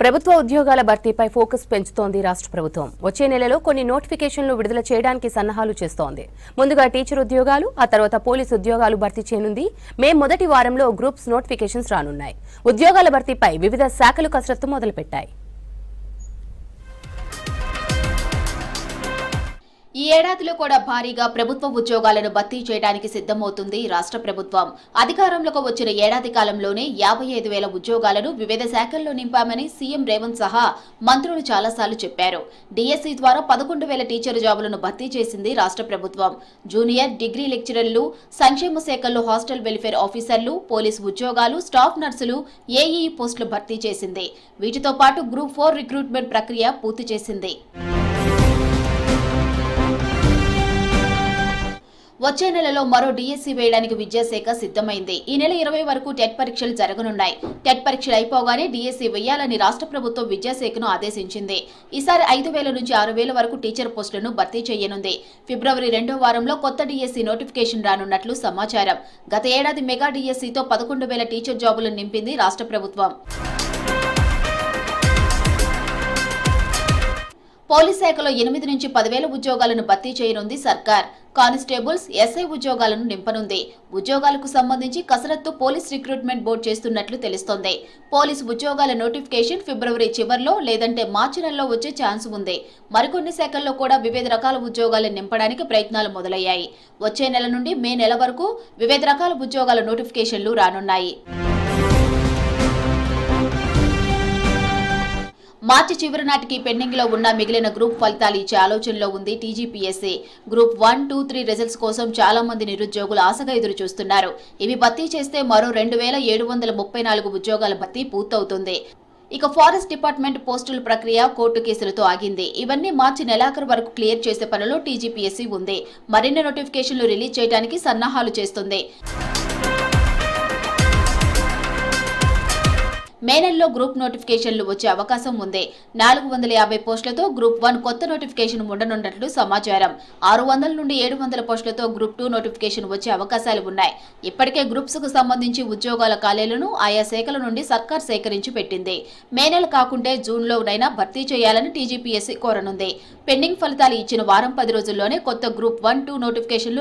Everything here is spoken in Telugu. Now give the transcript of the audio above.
ప్రభుత్వ ఉద్యోగాల భర్తీపై ఫోకస్ పెంచుతోంది రాష్ట్ర ప్రభుత్వం. వచ్చే నెలలో కొన్ని నోటిఫికేషన్లు విడుదల చేయడానికి సన్నాహాలు చేస్తోంది. ముందుగా టీచర్ ఉద్యోగాలు ఆ తర్వాత పోలీసు ఉద్యోగాలు భర్తీ చేయనుంది. మే మొదటి వారంలో గ్రూప్స్ నోటిఫికేషన్స్ రానున్నాయి. ఉద్యోగాల భర్తీపై వివిధ శాఖలు కసరత్తు మొదలుపెట్టాయి. ఈ ఏడాదిలో కూడా భారీగా ప్రభుత్వ ఉద్యోగాలను భర్తీ చేయడానికి సిద్ధమవుతుంది రాష్ట్ర ప్రభుత్వం. అధికారంలోకి వచ్చిన ఏడాది కాలంలోనే యాభై ఐదు వేల ఉద్యోగాలను వివిధ శాఖల్లో నింపామని సీఎం రేవంత్ సహా మంత్రులు చాలాసార్లు చెప్పారు. డిఎస్సీ ద్వారా పదకొండు వేల టీచర్ జాబులను భర్తీ చేసింది రాష్ట్ర ప్రభుత్వం. జూనియర్ డిగ్రీ లెక్చరర్లు సంక్షేమ శాఖల్లో హాస్టల్ వెల్ఫేర్ ఆఫీసర్లు పోలీసు ఉద్యోగాలు స్టాఫ్ నర్సులు ఏఈఈ పోస్టులు భర్తీ చేసింది. వీటితో పాటు గ్రూప్ ఫోర్ రిక్రూట్మెంట్ ప్రక్రియ పూర్తి చేసింది. వచ్చే నెలలో మరో డిఎస్సీ వేయడానికి విద్యాశాఖ సిద్ధమైంది. ఈ నెల ఇరవై వరకు టెట్ పరీక్షలు జరగనున్నాయి. టెట్ పరీక్షలు అయిపోగానే డిఎస్సీ వేయాలని రాష్ట్ర ప్రభుత్వం విద్యాశాఖను ఆదేశించింది. ఈసారి ఐదు వేల నుంచి ఆరు వేల వరకు టీచర్ పోస్టులను భర్తీ చేయనుంది. ఫిబ్రవరి రెండో వారంలో కొత్త డిఎస్సీ నోటిఫికేషన్ రానున్నట్లు సమాచారం. గత ఏడాది మెగా డిఎస్సీతో పదకొండు వేల టీచర్ జాబులను నింపింది రాష్ట్ర ప్రభుత్వం. పోలీస్ శాఖలో ఎనిమిది నుంచి పదివేల ఉద్యోగాలను భర్తీ చేయనుంది సర్కార్. కానిస్టేబుల్స్ ఎస్ఐ ఉద్యోగాలను నింపనుంది. ఉద్యోగాలకు సంబంధించి కసరత్తు పోలీస్ రిక్రూట్మెంట్ బోర్డు చేస్తున్నట్లు తెలుస్తోంది. పోలీస్ ఉద్యోగాల నోటిఫికేషన్ ఫిబ్రవరి చివర్లో లేదంటే మార్చి నెలలో వచ్చే ఛాన్స్ ఉంది. మరికొన్ని శాఖల్లో కూడా వివిధ రకాల ఉద్యోగాలను నింపడానికి ప్రయత్నాలు మొదలయ్యాయి. వచ్చే నెల నుండి మే నెల వరకు వివిధ రకాల ఉద్యోగాల నోటిఫికేషన్లు రానున్నాయి. మార్చి చివరి నాటికి పెండింగ్లో ఉన్న మిగిలిన గ్రూప్ ఫలితాలు ఇచ్చే ఆలోచనలో ఉంది TGPSC group one two three results కోసం చాలా మంది నిరుద్యోగులు ఆశగా ఎదురు చూస్తున్నారు. ఇవి భర్తీ చేస్తే మరో రెండు వేల ఏడు వందల ముప్పై నాలుగు ఉద్యోగాల భర్తీ పూర్తవుతుంది. ఇక ఫారెస్ట్ డిపార్ట్మెంట్ పోస్టుల ప్రక్రియ కోర్టు కేసులతో ఆగింది. ఇవన్నీ మార్చి నెలాఖరు వరకు క్లియర్ చేసే పనిలో టీజీపీఎస్సీ ఉంది. మరిన్ని నోటిఫికేషన్లు రిలీజ్ చేయడానికి సన్నాహాలు చేస్తుంది. మే నెలలో గ్రూప్ నోటిఫికేషన్లు వచ్చే అవకాశం ఉంది. నాలుగు వందల యాభై పోస్టులతో గ్రూప్ వన్ కొత్త నోటిఫికేషన్ ఉండనున్నట్లు సమాచారం. ఆరు వందల నుండి ఏడు వందల పోస్టులతో గ్రూప్ టూ నోటిఫికేషన్ వచ్చే అవకాశాలు ఉన్నాయి. ఇప్పటికే గ్రూప్స్కు సంబంధించి ఉద్యోగాల ఖాళీలను ఆయా శాఖల నుండి సర్కార్ సేకరించి పెట్టింది. మే నెల కాకుంటే జూన్లోనైనా భర్తీ చేయాలని టీజీపీఎస్సీ కోరనుంది. పెండింగ్ ఫలితాలు ఇచ్చిన వారం పది రోజుల్లోనే కొత్త గ్రూప్ వన్ టూ నోటిఫికేషన్లు